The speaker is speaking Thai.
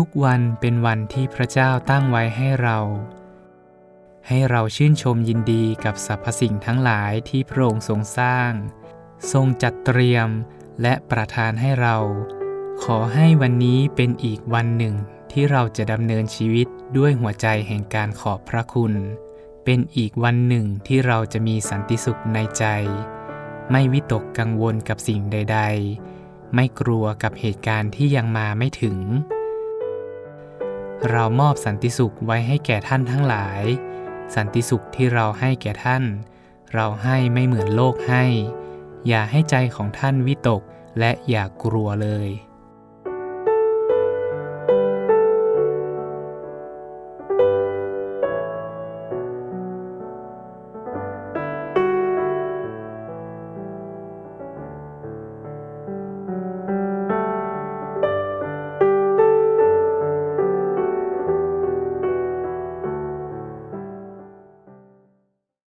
ทุกวันเป็นวันที่พระเจ้าตั้งไว้ให้เรา ให้เราชื่นชมยินดีกับสรรพสิ่งทั้งหลายที่พระองค์ทรงสร้าง ทรงจัดเตรียมและประทานให้เรา ขอให้วันนี้เป็นอีกวันหนึ่งที่เราจะดำเนินชีวิตด้วยหัวใจแห่งการขอบพระคุณ เป็นอีกวันหนึ่งที่เราจะมีสันติสุขในใจ ไม่วิตกกังวลกับสิ่งใด ๆ ไม่กลัวกับเหตุการณ์ที่ยังมาไม่ถึง เรามอบสันติสุขไว้ให้แก่ท่านทั้งหลาย สันติสุขที่เราให้แก่ท่าน เราให้ไม่เหมือนโลกให้ อย่าให้ใจของท่านวิตกและอย่ากลัวเลย